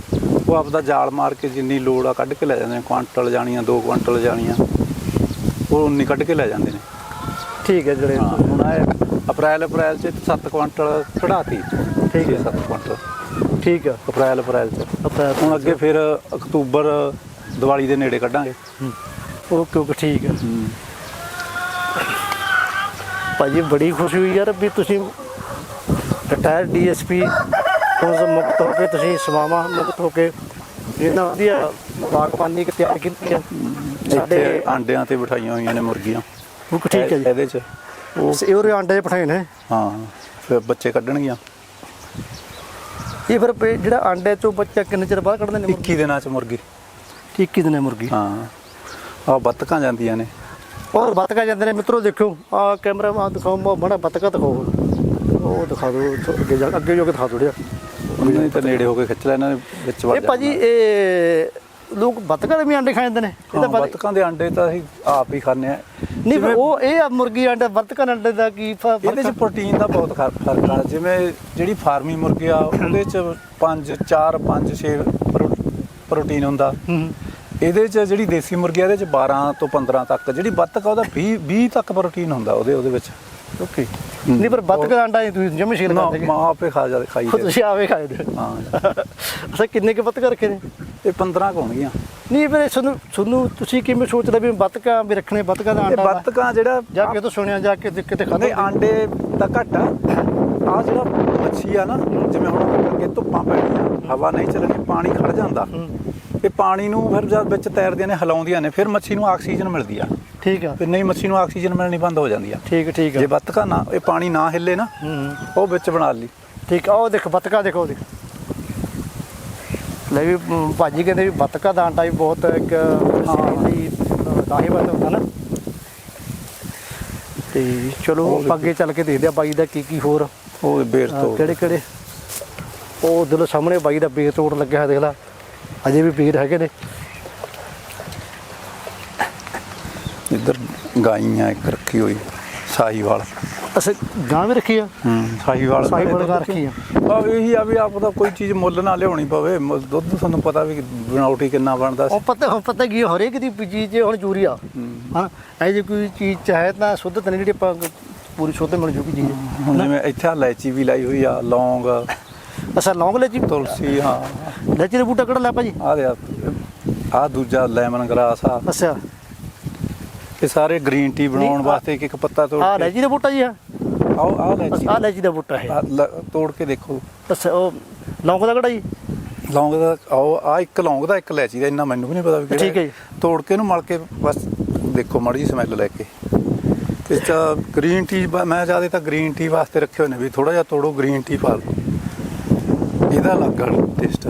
ਉਹ ਆਪਦਾ ਜਾਲ ਮਾਰ ਕੇ ਜਿੰਨੀ ਲੋੜ ਆ ਕੱਢ ਕੇ ਲੈ ਜਾਂਦੇ ਨੇ। ਕੁਆਂਟਲ ਜਾਣੀਆਂ 2 ਕੁਆਂਟਲ ਜਾਣੀਆਂ। ਉਹ ਉਨੀ ਕੱਢ ਕੇ ਲੈ ਜਾਂਦੇ ਨੇ। ਠੀਕ ਹੈ ਜਿਹੜੇ ਹੁਣ ਇਹ ਅਪ੍ਰੈਲ ਅਪ੍ਰੈਲ 'ਚ 7 ਕੁਆਂਟਲ ਕਢਾਤੀ। ਠੀਕ ਹੈ। 7 ਕੁਆਂਟਲ। ਠੀਕ ਆ ਅਪ੍ਰੈਲ ਅਪ੍ਰੈਲ 'ਚ। ਹੁਣ ਅੱਗੇ ਫਿਰ ਅਕਤੂਬਰ ਦੀਵਾਲੀ ਦੇ ਨੇੜੇ ਕੱਢਾਂਗੇ। ਓਕੇ ਓਕੇ ਠੀਕ ਹੈ। ਭਾਜੀ ਬੜੀ ਖੁਸ਼ੀ ਹੋਈ ਯਾਰ ਵੀ ਤੁਸੀਂ ਰਿਟਾਇਰ ਡੀਐਸਪੀ ਤੋਂ ਮੁਕਤ ਹੋ ਕੇ ਤੁਸੀਂ ਸਵਾਮਾ ਮੁਕਤ ਹੋ ਕੇ ਇਹਨਾਂ ਵਧੀਆ ਬਾਗਬਾਨੀ ਤਿਆਰ ਕੀਤੀ ਹੈ। ਸਾਡੇ ਆਂਡਿਆਂ ਤੇ ਬਿਠਾਈਆਂ ਹੋਈਆਂ ਨੇ ਮੁਰਗੀਆਂ। ਓਕੇ ਠੀਕ ਹੈ ਜੀ। ਇਹਦੇ 'ਚ। ਉਹ ਇਹ ਉਹਦੇ ਆਂਡੇ ਪਠਾਏ ਨੇ। ਹਾਂ ਫਿਰ ਬੱਚੇ ਕੱਢਣਗੀਆਂ। ਇਹ ਫਿਰ ਪੇ- ਜਿਹੜਾ ਆਂਡੇ ਤੋਂ ਬੱਚਾ ਕਿੰਨੇ ਚਿਰ ਬਾਅਦ ਕੱਢਦੇ ਨੇ ਮੁਰਗੀ? 21 ਦਿਨਾਂ 'ਚ ਮੁਰਗੀ। ਠੀਕ ਕਿੰਨੇ ਨੇ ਮੁਰਗੀ। ਹਾਂ ਆ ਬੱਤਕਾਂ ਜਾਂਦੀਆਂ ਨੇ। ਔਰ ਬਤਕਾ ਜਾਂਦੇ ਨੇ ਮਿੱਤਰੋ ਦੇਖੋ ਆ ਕੈਮਰਾ ਮਾ ਦਿਖਾਓ ਮਾ ਬੜਾ ਬਤਕਾ ਦਿਖਾਓ। ਉਹ ਦਿਖਾ ਦਿਓ ਥੋ- ਅੱਗੇ ਜਾ ਅੱਗੇ ਜੋ ਕੇ ਦਿਖਾ ਦਿਓ ਜਿਹੜਾ ਉਹਨਾਂ ਤੇ ਨੇੜੇ ਹੋ ਕੇ ਖਿੱਚ ਲੈ ਇਹਨਾਂ ਦੇ ਵਿੱਚ ਵੜ ਇਹ ਭਾਜੀ ਇਹ ਲੋਕ ਬਤਕਾਂ ਦੇ ਵੀ ਆਂਡੇ ਖਾ ਜਾਂਦੇ ਨੇ ਇਹ ਤਾਂ ਹਾਂ, ਪਤਾ- ਬੱਤਕਾਂ ਦੇ ਆਂਡੇ ਤਾਂ ਅਸੀਂ ਆਪ ਹੀ ਖਾਂਦੇ ਆ ਨਹੀਂ ਫਿਰ ਉਹ ਇਹ ਆ ਮੁਰਗੀ ਆਂਡਾ ਬਤਕਾਂ ਅੰਡੇ ਦਾ ਕੀ ਫ- ਇਹਦੇ 'ਚ ਪ੍ਰੋਟੀਨ ਦਾ ਬਹੁਤ ਖਰ- ਫ਼ਰਕ ਆ। ਜਿਵੇਂ ਜਿਹੜੀ ਫਾਰਮੀ ਮੁਰਗੀ ਆ ਉਹਦੇ 'ਚ 5 4 5 6 ਪ੍ਰੋਟੀਨ ਹੁੰਦਾ। ਹੂੰ। ਇਹਦੇ 'ਚ ਜਿਹੜੀ ਦੇਸੀ ਮੁਰਗੀ ਆ ਇਹਦੇ 'ਚ 12 ਤੋਂ 15 ਤੱਕ ਜਿਹੜੀ ਬੱਤਕ ਆ ਉਹਦਾ 20 20 ਤੱਕ ਪ੍ਰੋਟੀਨ ਹੁੰਦਾ ਉਹਦੇ ਉਹਦੇ ਵਿੱਚ। ਓਕੇ। ਨਹੀਂ ਪਰ ਬਤਕਾਂ ਦਾ ਆਂਡਾ ਨਹੀਂ ਤੁਸੀਂ ਜਮੇ ਸ਼ੇਰ ਨਾ ਕਰਦੇ ਮਾਂ ਆਪੇ ਖਾ ਜਾ ਖਾਈ ਦੇ ਤੁਸੀਂ ਆਵੇ ਖਾਏ ਦੇ ਹਾਂ। ਅਸਾਂ ਕਿੰਨੇ ਕੁ ਬਤਕਾਂ ਰੱਖੇ ਨੇ? ਇਹ 15 ਕੁ ਹੋਣਗੀਆਂ। ਨਹੀਂ ਫਿਰ ਤੁਹਾਨੂੰ ਤੁਹਾਨੂੰ ਤੁਸੀਂ ਕਿਵੇਂ ਸੋਚਦੇ ਵੀ ਬਤਕਾਂ ਵੀ ਰੱਖਣੇ ਬਤਕਾਂ ਦਾ ਇਹ ਆਂਡਾ? ਬੱਤਕਾਂ ਜਿਹੜਾ ਜਾ ਕੇ ਤੋਂ ਸੁਣਿਆ ਜਾ ਕੇ ਕਿਤੇ ਨਹੀਂ ਖਾਦੇ ਆਂਡੇ ਤਾਂ ਘੱਟ ਆ। ਆ ਜਿਹੜਾ ਮੱਛੀ ਆ ਨਾ ਜਿਵੇਂ ਹੁਣ ਅੱਗੇ ਧੁੱਪਾਂ ਪੈਣੀਆਂ ਹਵਾ ਨਹੀਂ ਚੱਲਣੀ ਪਾਣੀ ਖੜ ਜਾਂਦਾ। ਇਹ ਪਾਣੀ ਨੂੰ ਫਿਰ ਜਦ ਵਿੱਚ ਤੈਰਦੀਆਂ ਨੇ ਹਿਲਾਉਂਦੀਆਂ ਨੇ ਫਿਰ ਮੱਛੀ ਨੂੰ ਆਕਸੀਜਨ ਮਿਲਦੀ ਆ। ਠੀਕ ਆ। ਫਿਰ ਨਹੀਂ ਮੱਛੀ ਨੂੰ ਆਕਸੀਜਨ ਮਿਲਣੀ ਬੰਦ ਹੋ ਜਾਂਦੀ ਆ। ਠੀਕ ਠੀਕ ਜੇ ਆ ਬੱਤਕਾਂ ਨਾ ਇਹ ਪਾਣੀ ਨਾ ਹਿੱਲੇ ਨਾ ਉਹ ਵਿੱਚ ਬਣਾ ਲਈ। ਠੀਕ ਆ ਉਹ ਦੇਖ ਬਤਕਾ ਦੇਖੋ ਉਹ ਦੇਖ। ਲੈ ਵੀ ਭਾਜੀ ਕਹਿੰਦੇ ਵੀ ਬਤਕਾ ਦਾ ਵੀ ਬਹੁਤ ਇੱਕ ਹਾਂ। ਦੀ ਲਾਹੇਵੰਦ ਹੁੰਦਾ ਨਾ। ਤੇ ਚਲੋ ਆਪਾਂ ਅੱਗੇ ਚੱਲ ਕੇ ਦੇਖਦੇ ਆ ਬਾਈ ਦਾ ਕੀ ਕੀ ਹੋਰ। ਉਹ ਬੇਰ ਤੋਂ ਕਿਹੜੇ ਕਿਹੜੇ? ਉਹ ਦਿਲ ਸਾਹਮਣੇ ਬਾਈ ਦਾ ਬੇਰ ਤੋੜ ਲੱਗਿਆ ਹੋਇਆ ਦੇਖ ਲਾ। ਅਜੇ ਵੀ ਬੇਰ ਹੈਗੇ ਨੇ। ਇੱਧਰ ਗਾਈਆਂ ਇੱਕ ਰੱਖੀ ਹੋਈ ਸਾਹੀਵਾਲ। ਅਸਾਂ ਗਾਂ ਵੀ ਰੱਖੀ ਆ। ਸਾਹੀਵਾਲ ਸਾਹੀਵਾਲ ਗਾਂ ਰੱਖੀ ਆ। ਆ ਇਹੀ ਆ ਵੀ ਆਪ ਦਾ ਕੋਈ ਚੀਜ਼ ਮੁੱਲ ਨਾ ਲਿਆਉਣੀ ਪਵੇ। ਦੁੱਧ ਤੁਹਾਨੂੰ ਪਤਾ ਵੀ ਬਣਾਉਟੀ ਕਿੰਨਾ ਬਣਦਾ ਸੀ। ਉਹ ਪਤਾ ਉਹ ਪਤਾ ਕੀ ਆ, ਹਰੇਕ ਦੀ ਚੀਜ਼ ਹੁਣ ਯੂਰੀਆ ਹਾਂ। ਇਹ ਜੇ ਕੋਈ ਚੀਜ਼ ਚਾਹੇ ਤਾਂ ਸ਼ੁੱਧ ਤਾਂ ਨਹੀਂ ਜਿਹੜੀ ਆਪਾਂ ਪੂਰੀ ਸ਼ੁੱਧ ਮਿਲ ਜੂਗੀ ਚੀਜ਼। ਹੁਣ ਜਿਵੇਂ ਇੱਥੇ ਆਹ ਇਲਾਇਚੀ ਵੀ ਲਾਈ ਹੋਈ ਆ ਲੌਂਗ। ਅਸਾਂ ਲੌਂਗ ਲੈ ਜੀ ਤੁਲਸੀ ਹਾਂ। ਲੈਚੀ ਦਾ ਬੂਟਾ ਕਿਹੜਾ ਲੈ ਭਾਜੀ? ਆ ਦੇ ਆ ਦੂਜਾ ਲੈਮਨ ਗ੍ਰਾਸ ਆ। ਅੱਛਾ। ਇਹ ਸਾਰੇ ਗ੍ਰੀਨ ਟੀ ਬਣਾਉਣ ਆ- ਵਾਸਤੇ ਇੱਕ ਇੱਕ ਪੱਤਾ ਤੋੜ ਆ ਕੇ। ਲੈਚੀ ਦਾ ਬੂਟਾ ਜੀ ਆ। ਆਓ ਦਾ ਬੂਟਾ ਹੈ ਆਹ ਲ- ਤੋੜ ਕੇ ਦੇਖੋ। ਅੱਛਾ ਉਹ ਲੌਂਗ ਦਾ ਕਿਹੜਾ ਜੀ? ਲੌਂਗ ਦਾ ਆਓ ਆ ਇੱਕ ਲੌਂਗ ਦਾ ਇੱਕ ਇਲਾਇਚੀ ਦਾ ਇੰਨਾ ਮੈਨੂੰ ਵੀ ਨਹੀਂ ਪਤਾ ਵੀ ਕਿਹੜਾ ਠੀਕ ਹੈ ਜੀ। ਤੋੜ ਕੇ ਇਹਨੂੰ ਮਲ ਕੇ ਬਸ ਦੇਖੋ ਮਾੜੀ ਜੀ ਸਮੈਲ ਲੈ ਕੇ। ਤੇ ਚਾ ਗ੍ਰੀਨ ਟੀ ਮੈਂ ਜ਼ਿਆਦਾ ਤਾਂ ਗ੍ਰੀਨ ਟੀ ਵਾਸਤੇ ਰੱਖੇ ਹੋਏ ਨੇ ਵੀ ਥੋੜਾ ਜਿਹਾ ਤੋੜੋ ਗ੍ਰੀਨ ਟੀ ਪਾ ਲਓ। ਇਹਦਾ ਅਲੱਗ ਆ ਟੇਸਟ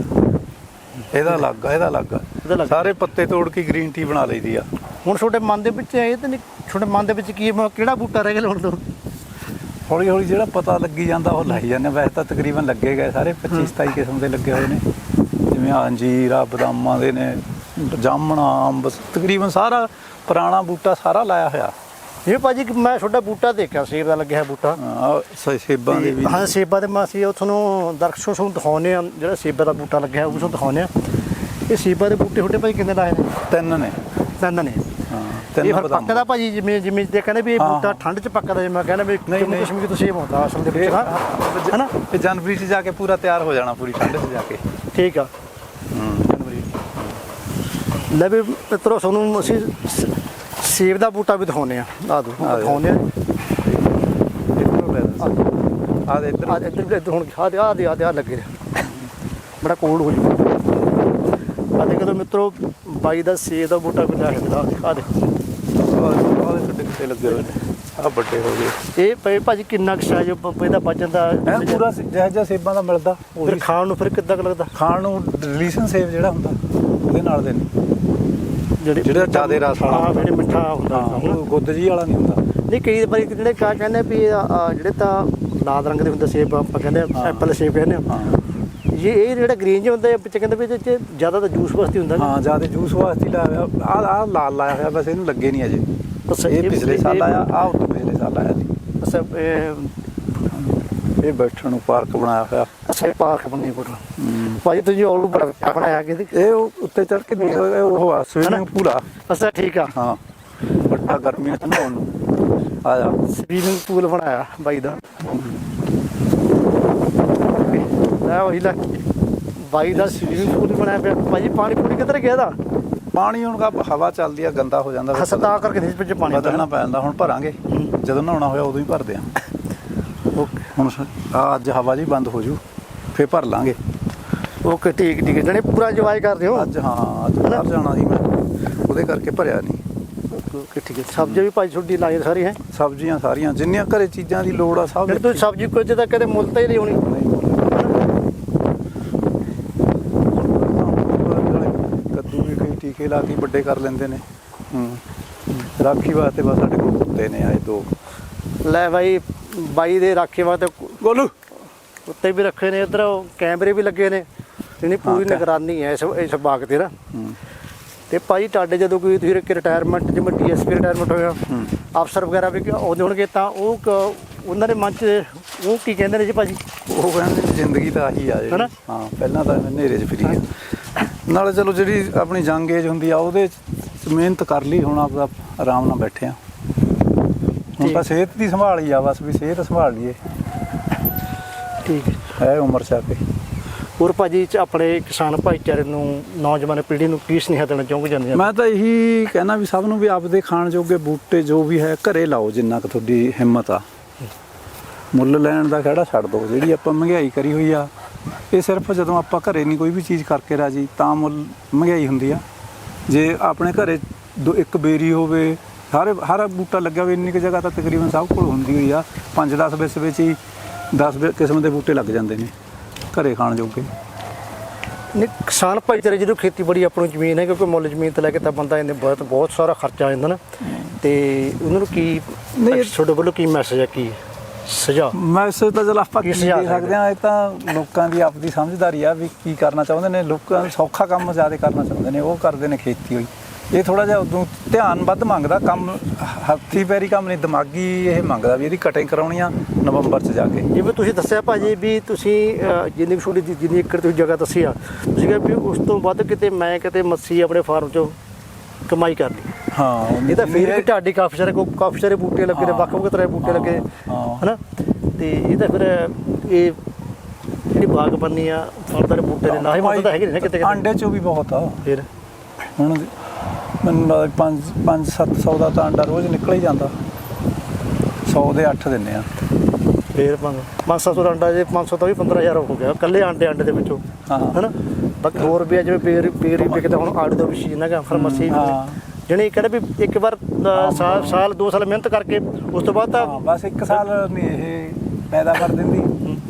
ਇਹਦਾ ਅਲੱਗ ਆ ਇਹਦਾ ਅਲੱਗ ਆ। ਇਹਦਾ ਅਲੱਗ। ਸਾਰੇ ਪੱਤੇ ਤੋੜ ਕੇ ਗ੍ਰੀਨ ਟੀ ਬਣਾ ਲਈਦੀ ਆ। ਹੁਣ ਤੁਹਾਡੇ ਮਨ ਦੇ ਵਿੱਚ ਇਹ ਤਾਂ ਨਹੀਂ ਤੁਹਾਡੇ ਮਨ ਦੇ ਵਿੱਚ ਕੀ ਹੈ, ਕਿਹੜਾ ਬੂਟਾ ਰਹਿ ਗਿਆ ਲਾਉਣ ਤੋਂ? ਹੌਲੀ ਹੌਲੀ ਜਿਹੜਾ ਪਤਾ ਲੱਗੀ ਜਾਂਦਾ ਉਹ ਲਾਈ ਜਾਂਦੇ ਵੈਸੇ ਤਾਂ ਤਕਰੀਬਨ ਲੱਗੇ ਗਏ ਸਾਰੇ 25 27 ਕਿਸਮ ਦੇ ਲੱਗੇ ਹੋਏ ਨੇ। ਜਿਵੇਂ ਅੰਜੀਰ ਬਦਾਮਾਂ ਦੇ ਨੇ ਜਾਮਣਾ ਅੰਬ ਤਕਰੀਬਨ ਸਾਰਾ ਪੁਰਾਣਾ ਬੂਟਾ ਸਾਰਾ ਲਾਇਆ ਹੋਇਆ। ਇਹ ਭਾਜੀ ਮੈਂ ਤੁਹਾਡਾ ਬੂਟਾ ਦੇਖਿਆ ਸੇਬ ਦਾ ਲੱਗਿਆ ਹੈ ਬੂਟਾ ਸ- ਸੇਬਾਂ ਦੇ ਵੀ। ਹਾਂ ਸੇਬਾਂ ਦੇ ਮਾਸੀ ਉਹ ਤੁਹਾਨੂੰ ਦਰਸ਼ਕੋ ਤੁਹਾਨੂੰ ਦਿਖਾਉਨੇ ਆ ਜਿਹੜਾ ਸੇਬਾਂ ਦਾ ਬੂਟਾ ਲੱਗਿਆ ਹੈ ਉਹ ਤੁਹਾਨੂੰ ਦਿਖਾਉਨੇ ਆ ਇਹ ਸੇਬਾਂ ਦੇ ਬੂਟੇ ਛੋਟੇ ਭਾਈ ਕਿੰਨੇ ਲਾਏ ਨੇ? ਤਿੰਨ ਨੇ। ਤਿੰਨ ਨੇ। ਹਾਂ। ਇਹ ਤਿੰਨ ਫਿਰ ਪੱਕਦਾ ਭਾਜੀ ਜਿਵੇਂ ਜਿਵੇਂ ਦੇ ਕਹਿੰਦੇ ਵੀ ਇਹ ਬੂਟਾ। ਠੰਡ ਚ ਪੱਕਦਾ ਜਿਵੇਂ ਕਹਿੰਦਾ ਵੀ ਨਹੀਂ, ਜੰਮੂ ਨਹੀਂ। ਕਸ਼ਮੀਰ ਤੋਂ ਸੇਬ ਹੁੰਦਾ ਅਸਲ ਦੇ ਵਿੱਚ ਹਾਂ ਹੈਨਾ? ਇਹ ਜਨਵਰੀ 'ਚ ਜਾ ਕੇ ਪੂਰਾ ਤਿਆਰ ਹੋ ਜਾਣਾ ਪੂਰੀ ਠੰਡ 'ਚ ਜਾ ਕੇ। ਠੀਕ ਆ। ਲੈ ਵੀ ਮਿੱਤਰੋ ਤੁਹਾਨੂੰ ਅਸੀਂ ਸੇਬ ਦਾ ਬੂਟਾ ਵੀ ਦਿਖਾਉਨੇ ਆ ਆ ਦੋ ਦਿਖਾਉਨੇ ਆ ਆ ਦੇ ਇੱਧਰ ਆ ਇੱਧਰ ਇੱਧਰ ਹੁਣ ਆ ਦੇ ਆ ਦੇ ਆ ਦੇ ਲੱਗੇ ਨੇ। ਬੜਾ ਕੋਲਡ ਹੋ ਜੂ ਮਿੱਤਰੋ ਬਾਈ ਦਾ ਸੇਬ ਦਾ ਬੂਟਾ ਵੀ ਲੱਗਦਾ ਆ ਦੇ। ਆਹ ਦੇ ਕਿੱਡੇ ਕਿੱਡੇ ਲੱਗੇ ਹੋਏ ਨੇ ਆ ਵੱਡੇ ਹੋ ਗਏ। ਇਹ ਪਏ ਭਾਜੀ ਕਿੰਨਾ ਕੁ ਸਾਈਜ਼ ਇਹਦਾ ਵਜਨ ਦਾ ਐ ਪੂਰਾ ਜਿਹੜਾ ਜਿਹਾ ਸੇਬਾਂ ਦਾ ਮਿਲਦਾ ਫਿਰ ਖਾਣ ਨੂੰ ਫਿਰ ਕਿੱਦਾਂ ਲੱਗਦਾ? ਖਾਣ ਨੂੰ ਡਿਲੀਸ਼ਨ ਸੇਬ ਜਿਹੜਾ ਹੁੰਦਾ ਉਹਦੇ ਨਾਲ ਦੇ ਜਿਹੜੇ ਜਿਹੜਾ ਜ਼ਿਆਦੇ ਰਸ ਵਾਲਾ ਹਾਂ ਜਿਹੜੇ ਮਿੱਠਾ ਹੁੰਦਾ ਉਹ ਗੁੱਦ ਜੀ ਵਾਲਾ ਨਹੀਂ ਹੁੰਦਾ। ਨਹੀਂ ਕਈ ਵਾਰੀ ਜਿਹੜੇ ਕਾ ਕਹਿੰਦੇ ਵੀ ਜਿਹੜੇ ਤਾਂ ਲਾਲ ਰੰਗ ਦੇ ਹੁੰਦੇ ਸੇਬ ਆਪਾਂ ਕਹਿੰਦੇ। ਐਪਲ ਸੇਬ ਕਹਿੰਦੇ ਆ। ਇਹ ਇਹ ਜਿਹੜਾ ਗ੍ਰੀਨ ਜਿਹਾ ਹੁੰਦਾ ਇਹ ਵਿੱਚ ਕਹਿੰਦੇ ਵੀ ਇਹਦੇ ਚ ਜ਼ਿਆਦਾ ਤਾਂ ਜੂਸ ਵਾਸਤੇ ਹੁੰਦਾ ਹਾਂ ਜ਼ਿਆਦਾ ਜੂਸ ਵਾਸਤੇ ਲਾਇਆ ਹੋਇਆ। ਆ ਆ ਲਾਲ ਲਾਇਆ ਹੋਇਆ ਬਸ ਇਹਨੂੰ ਲੱਗੇ ਨਹੀਂ ਅਜੇ। ਅੱਛਾ, ਇਹ ਪਿਛਲੇ ਸਾਲ ਆਇਆ ਆ ਉਹ ਪਿਛਲੇ ਸਾਲ ਆਇਆ ਸੀ। ਅੱਛਾ ਇਹ ਇਹ ਬੈਠਣ ਨੂੰ ਪਾਰਕ ਬਣਾਇਆ ਹੋਇਆ। ਅੱਛਾ ਪਾਰਕ ਬਣੀ ਕੋਲ ਭਾਜੀ ਤੁਸੀਂ ਔਲੂ ਬੜਾ ਬਣਾਇਆ ਕਿਤੇ ਇਹ ਉਹ ਉੱਤੇ ਚੜ ਕੇ ਦੇਖ ਉਹ ਆ ਸਵਿਮਿੰਗ ਪੂਲ ਆ। ਅੱਛਾ ਠੀਕ ਆ। ਹਾਂ ਵੱਡਾ ਨਹਾਉਣ ਨੂੰ। ਆ ਜਾ ਸਵੀਮਿੰਗ ਪੂਲ ਬਣਾਇਆ ਬਾਈ ਦਾ। ਲੈ ਉਹੀ ਲੈ। ਬਾਈ ਦਾ ਸਵੀਮਿੰਗ ਪੂਲ ਬਣਾਇਆ ਪਿਆ। ਭਾਜੀ ਪਾਣੀ ਪੂਰੀ ਕਿੱਧਰ ਗਿਆ ਦਾ ਪਾਣੀ ਹੁਣ ਕਾ ਹਵਾ ਚੱਲਦੀ ਆ ਗੰਦਾ ਹੋ ਜਾਂਦਾ। ਹਸਤਾ ਕਰਕੇ ਨਹੀਂ ਵਿੱਚ ਪਾਣੀ ਬਦਲਣਾ ਪੈ ਜਾਂਦਾ ਹੁਣ ਭਰਾਂਗੇ। ਜਦੋਂ ਨਹਾਉਣਾ ਹੋਇਆ ਉਦੋਂ ਹੀ ਭਰਦੇ ਆ। ਓਕੇ। ਹੁਣ ਆ ਅੱਜ ਹਵਾ ਜੀ ਬੰਦ ਹੋ ਜੂ ਫੇਰ ਭਰ ਲਾਂਗੇ। ਓਕੇ ਠੀਕ ਠੀਕ। ਜਣੇ ਪੂਰਾ ਇੰਜੋਏ ਕਰਦੇ ਹੋ? ਅੱਜ ਹਾਂ ਅੱਜ ਬਾਹਰ ਜਾਣਾ ਸੀ ਮੈਂ। ਉਹਦੇ ਕਰਕੇ ਭਰਿਆ ਨਹੀਂ। ਓਕੇ ਠੀਕ ਹੈ। ਸਬਜ਼ੀ ਵੀ ਭਾਈ ਛੁੱਟੀ ਲਾਈ ਸਾਰੀ ਹੈ? ਸਬਜ਼ੀਆਂ ਸਾਰੀਆਂ ਜਿੰਨੀਆਂ ਘਰੇ ਚੀਜ਼ਾਂ ਦੀ ਲੋੜ ਆ ਸਭ ਤੁਸੀਂ ਸਬਜ਼ੀ ਕੁਝ ਤਾਂ ਕਦੇ ਮੁੱਲ ਤੇ ਹੀ ਨਹੀਂ ਹੋਣੀ ਕੱਦੂ ਵੀ ਕਈ ਟੀਕੇ ਲਾ ਕੇ ਵੱਡੇ ਕਰ ਲੈਂਦੇ ਨੇ। ਹੂੰ ਰਾਖੀ ਵਾਸਤੇ ਬਸ ਸਾਡੇ ਕੋਲ ਕੁੱਤੇ ਨੇ ਆਏ ਦੋ। ਲੈ ਭਾਈ ਬਾਈ ਦੇ ਰਾਖੇ ਵਾਸਤੇ ਗੋਲੂ। ਕੁੱਤੇ ਵੀ ਰੱਖੇ ਨੇ ਇਧਰ ਕੈਮਰੇ ਵੀ ਲੱਗੇ ਨੇ। ਜਿਹੜੀ ਪੂਰੀ ਨਿਗਰਾਨੀ ਹੈ ਇਸ ਇਸ ਬਾਗ ਤੇ ਨਾ। ਤੇ ਭਾਈ ਤੁਹਾਡੇ ਜਦੋਂ ਕੋਈ ਤੁਸੀਂ ਰਿਟਾਇਰਮੈਂਟ ਜਿਵੇਂ ਡੀਐਸਪੀ ਰਿਟਾਇਰਮੈਂਟ ਹੋਇਆ। ਅਫਸਰ ਵਗੈਰਾ ਵੀ ਆਉਂਦੇ ਹੋਣਗੇ ਤਾਂ ਉਹ ਉਹਨਾਂ ਦੇ ਮਨ 'ਚ ਉਹ ਕੀ ਕਹਿੰਦੇ ਨੇ ਜੀ ਭਾਜੀ? ਉਹ ਕਹਿੰਦੇ ਜ਼ਿੰਦਗੀ ਤਾਂ ਆਹੀ ਆ ਹਨਾ? ਹਾਂ ਪਹਿਲਾਂ ਤਾਂ ਹਨੇਰੇ 'ਚ ਫਿਰੀ ਨਾਲੇ ਚਲੋ ਜਿਹੜੀ ਆਪਣੀ ਜੰਗ ਏਜ ਹੁੰਦੀ ਆ ਉਹਦੇ 'ਚ ਮਿਹਨਤ ਕਰ ਲਈ ਹੁਣ ਆਪਦਾ ਆਰਾਮ ਨਾਲ ਬੈਠੇ ਆ। ਹੁਣ ਤਾਂ। ਸਿਹਤ ਦੀ ਸੰਭਾਲ ਹੀ ਆ ਬਸ ਵੀ ਸਿਹਤ ਸੰਭਾਲ ਲਈਏ। ਠੀਕ। ਹੈ ਉਮਰ ਕੇ। ਹੋਰ ਭਾਜੀ ਚ ਆਪਣੇ ਕਿਸਾਨ ਭਾਈਚਾਰੇ ਨੂੰ ਨੌਜਵਾਨ ਪੀੜ੍ਹੀ ਨੂੰ ਕੀ ਸੁਨੇਹਾ ਦੇਣਾ ਚਾਹੋਗੇ ਜਾਂਦੇ ਮੈਂ ਤਾਂ ਇਹੀ ਕਹਿਣਾ ਵੀ ਸਭ ਨੂੰ ਵੀ ਆਪਦੇ ਖਾਣ ਜੋਗੇ ਬੂਟੇ ਜੋ ਵੀ ਹੈ ਘਰੇ ਲਾਓ ਜਿੰਨਾ ਕੁ ਤੁਹਾਡੀ ਹਿੰਮਤ ਆ। ਮੁੱਲ ਲੈਣ ਦਾ ਖੜਾ ਛੱਡ ਦਿਓ ਜਿਹੜੀ ਆਪਾਂ ਮਹਿੰਗਾਈ ਕਰੀ ਹੋਈ ਆ ਇਹ ਸਿਰਫ ਜਦੋਂ ਆਪਾਂ ਘਰੇ ਨਹੀਂ ਕੋਈ ਵੀ ਚੀਜ਼ ਕਰਕੇ ਰਾਜੀ ਤਾਂ ਮੁੱਲ ਮਹਿੰਗਾਈ ਹੁੰਦੀ ਆ। ਜੇ ਆਪਣੇ ਘਰੇ ਦੋ ਇੱਕ ਬੇਰੀ ਹੋਵੇ ਹਰ ਹਰ ਬੂਟਾ ਲੱਗਿਆ ਹੋਵੇ ਇੰਨੀ ਕੁ ਜਗ੍ਹਾ ਤਾਂ ਤਕਰੀਬਨ ਸਭ ਕੋਲ ਹੁੰਦੀ ਹੋਈ ਆ। 5-10 ਵਿਸ ਵਿੱਚ ਹੀ 10 ਕਿਸਮ ਦੇ ਬੂਟੇ ਲੱਗ ਜਾਂਦੇ ਨੇ ਘਰੇ ਖਾਣ ਜੋਗੇ। ਨਹੀਂ ਕਿਸਾਨ ਭਾਈਚਾਰੇ ਜਦੋਂ ਖੇਤੀਬਾੜੀ ਆਪਣੀ ਜ਼ਮੀਨ ਹੈ ਕਿਉਂਕਿ ਮੁੱਲ ਜ਼ਮੀਨ ਤੇ ਲੈ ਕੇ ਤਾਂ ਬੰਦਾ ਇਹਨੇ ਬਹੁਤ ਬਹੁਤ ਸਾਰਾ ਖਰਚਾ ਆ ਜਾਂਦਾ ਨਾ। ਤੇ ਉਹਨਾਂ ਨੂੰ ਕੀ ਨਹੀਂ, ਤੁਹਾਡੇ ਵੱਲੋਂ ਕੀ ਮੈਸੇਜ ਹੈ ਕੀ? ਸੁਝਾਅ। ਮੈਸੇਜ ਤਾਂ ਚਲ ਆਪਾਂ ਕੀ ਕੀ ਦੇ ਸਕਦੇ ਸਕਦੇ ਆ ਇਹ ਤਾਂ ਲੋਕਾਂ ਦੀ ਆਪਦੀ ਸਮਝਦਾਰੀ ਆ ਵੀ ਕੀ ਕਰਨਾ ਚਾਹੁੰਦੇ ਨੇ। ਲੋਕਾਂ ਨੂੰ ਸੌਖਾ ਕੰਮ ਜ਼ਿਆਦਾ ਕਰਨਾ ਚਾਹੁੰਦੇ ਨੇ ਉਹ ਕਰਦੇ ਨੇ ਖੇਤੀ ਹੋਈ ਇਹ ਥੋੜਾ ਜਿਹਾ ਉਦੋਂ ਧਿਆਨ ਵੱਧ ਮੰਗਦਾ ਕੰਮ ਹੱਥੀ ਪੈਰੀ ਕੰਮ ਨਹੀਂ ਦਿਮਾਗੀ ਇਹ ਮੰਗਦਾ ਵੀ ਇਹਦੀ ਕਟਿੰਗ ਕਰਾਉਣੀ ਆ ਨਵੰਬਰ ਚ ਜਾ ਕੇ। ਜਿਵੇਂ ਤੁਸੀਂ ਦੱਸਿਆ ਭਾਜੀ ਵੀ ਤੁਸੀਂ ਅਹ, ਜਿੰਨੀ ਕੁ ਛੋਟੀ ਦੀ ਜਿੰਨੀ ਏਕੜ ਤੁਸੀਂ ਜਗ੍ਹਾ ਦੱਸੀ ਆ ਤੁਸੀਂ ਕਿਹਾ ਵੀ ਉਸ ਤੋਂ ਵੱਧ ਕਿਤੇ ਮੈਂ ਕਿਤੇ ਮੱਛੀ ਆਪਣੇ ਫਾਰਮ 'ਚੋਂ ਕਮਾਈ ਕਰ ਲਈ ਹਾਂ ਇਹ ਤਾਂ ਫਿਰ ਵੀ ਢਾਡੀ ਕਾਫੀ ਸਾਰੇ ਕੋ ਕਾਫੀ ਸਾਰੇ ਬੂਟੇ ਲੱਗੇ ਨੇ। ਵੱਖ ਵੱਖ ਤਰ੍ਹਾਂ ਦੇ ਬੂਟੇ ਲੱਗੇ। ਹਨਾ? ਤੇ ਇਹ ਤਾਂ ਫਿਰ ਇਹ ਜਿਹੜੀ ਬਾਗਬਾਨੀ ਆ ਫਲਦਾਰ ਬੂਟੇ ਦੇ ਨਾ ਹੀ ਮਤਲਬ ਹੈਗੇ ਨੇ ਕਿਤੇ ਕਿਤੇ ਆਂਡੇ ਚੋਂ ਵੀ ਬਹੁਤ ਆ। ਫਿਰ? ਹੁਣ ਮੈਨੂੰ ਲੱਗਦਾ ਪੰਜ 5 700 ਦਾ ਤਾਂ ਆਂਡਾ ਰੋਜ਼ ਨਿਕਲ ਹੀ ਜਾਂਦਾ। 100 ਦੇ 8 ਦਿੰਨੇ ਆ। ਫਿਰ ਪੰਜ 500 ਦਾ ਅੰਡਾ ਜੇ 500 ਤਾਂ ਵੀ 15000 ਹੋ ਗਿਆ ਕੱਲੇ ਆਂਡੇ ਆਂਡੇ ਦੇ ਵਿੱਚੋਂ ਹਾਂ। ਹਨਾ? ਬਾਕੀ ਹੋਰ ਵੀ ਆ ਜਿਵੇਂ ਪੇਰ ਪੇਰ ਹੀ ਵਿਕਦਾ ਹੁਣ ਆੜੂ ਦਾ ਮਸ਼ੀਨ ਹੈਗਾ ਫਾਰਮੇਸੀ ਹਾਂ। ਜਣੀ ਕਹਿੰਦੇ ਵੀ ਇੱਕ ਵਾਰ ਅ, ਸਾਲ ਸਾਲ ਦੋ ਸਾਲ ਮਿਹਨਤ ਕਰਕੇ ਉਸ ਤੋਂ ਬਾਅਦ ਤਾਂ ਬਸ ਇੱਕ ਸਾਲ ਨਹੀਂ ਇਹ ਪੈਦਾਵਾਰ ਦਿੰਦੀ।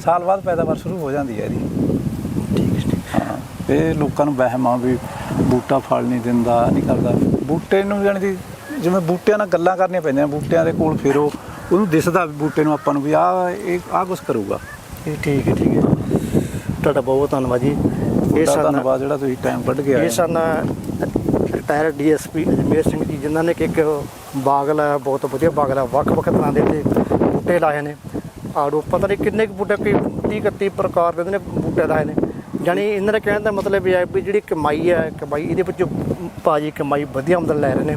ਸਾਲ ਬਾਅਦ ਪੈਦਾਵਾਰ ਸ਼ੁਰੂ ਹੋ ਜਾਂਦੀ ਹੈ ਇਹਦੀ। ਠੀਕ ਹੈ ਠੀਕ ਹਾਂ। ਇਹ ਲੋਕਾਂ ਨੂੰ ਵਹਿਮ ਆ ਵੀ ਬੂਟਾ ਫਲ ਨਹੀਂ ਦਿੰਦਾ ਨਹੀਂ ਕਰਦਾ। ਬੂਟੇ ਨੂੰ ਜਾਣੀ ਦੀ ਜਿਵੇਂ ਬੂਟਿਆਂ ਨਾਲ ਗੱਲਾਂ ਕਰਨੀਆਂ ਪੈਂਦੀਆਂ ਬੂਟਿਆਂ ਦੇ ਕੋਲ ਫਿਰੋ ਉਹਨੂੰ ਦਿਸਦਾ ਵੀ ਬੂਟੇ ਨੂੰ ਆਪਾਂ ਨੂੰ ਵੀ ਆ ਇਹ ਆ ਕੁਝ ਕਰੂਗਾ। ਇਹ ਠੀਕ ਹੈ ਠੀਕ ਹੈ। ਤੁਹਾਡਾ ਬਹੁਤ ਧੰਨਵਾਦ ਜੀ। ਤੁਹਾਡਾ ਸਨ ਧੰਨਵਾਦ ਜਿਹੜਾ ਤੁਸੀਂ ਟਾਈਮ ਕੱਢ ਕੇ ਆਏ। ਇਹ ਸਨ ਰਿਟਾਇਰਡ ਡੀਐਸਪੀ ਅਜਮੇਰ ਸਿੰਘ ਜੀ ਜਿਨ੍ਹਾਂ ਨੇ ਕਿ ਇੱਕ ਬਾਗ ਲਾਇਆ ਬਹੁਤ ਵਧੀਆ ਬਾਗ ਲਾਇਆ ਵੱਖ-ਵੱਖ ਤਰ੍ਹਾਂ ਦੇ ਤੇ ਬੂਟੇ ਲਾਏ ਨੇ। ਆੜੂ ਪਤਾ ਨਹੀਂ ਕਿੰਨੇ ਕੁ ਬੂਟੇ ਕੋਈ 30 31 ਪ੍ਰਕਾਰ ਦੇ ਨੇ ਬੂਟੇ ਲਾਏ ਨੇ। ਜਾਣੀ ਇਹਨਾਂ ਦਾ ਕਹਿਣ ਦਾ ਮਤਲਬ ਇਹ ਹੈ ਵੀ ਜਿਹੜੀ ਕਮਾਈ ਹੈ ਕਮਾਈ ਇਹਦੇ ਵਿੱਚੋਂ ਭਾਜੀ ਕਮਾਈ ਵਧੀਆ ਆਮਦਨ ਲੈ ਰਹੇ ਨੇ।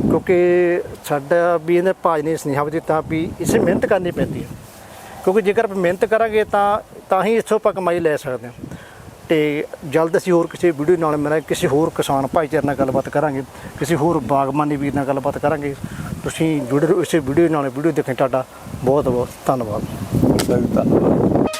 ਕਿਉਂਕਿ ਸਾਡਾ ਵੀ ਇਹਨੇ ਭਾਜ ਨੇ ਸੁਨੇਹਾ ਵੀ ਦਿੱਤਾ ਵੀ ਇਸੇ ਮਿਹਨਤ ਕਰਨੀ ਪੈਂਦੀ ਹੈ ਕਿਉਂਕਿ ਜੇਕਰ ਆਪਾਂ ਮਿਹਨਤ ਕਰਾਂਗੇ ਤਾਂ ਤਾਂ ਹੀ ਇੱਥੋਂ ਆਪਾਂ ਕਮਾਈ ਲੈ ਸਕਦੇ ਹਾਂ। ਤੇ ਜਲਦ ਅਸੀਂ ਹੋਰ ਕਿਸੇ ਵੀਡੀਓ ਨਾਲ ਮਿਲਾਂਗੇ, ਕਿਸੇ ਹੋਰ ਕਿਸਾਨ ਭਾਈਚਾਰੇ ਨਾਲ ਗੱਲਬਾਤ ਕਰਾਂਗੇ, ਕਿਸੇ ਹੋਰ ਬਾਗਬਾਨੀ ਵੀਰ ਨਾਲ ਗੱਲਬਾਤ ਕਰਾਂਗੇ। ਤੁਸੀਂ ਜੁੜੇ ਰਹੋ ਇਸੇ ਵੀਡੀਓ ਨਾਲ ਵੀਡੀਓ ਦੇਖਣ ਤੁਹਾਡਾ ਬਹੁਤ ਬਹੁਤ ਧੰਨਵਾਦ। ਧੰਨਵਾਦ।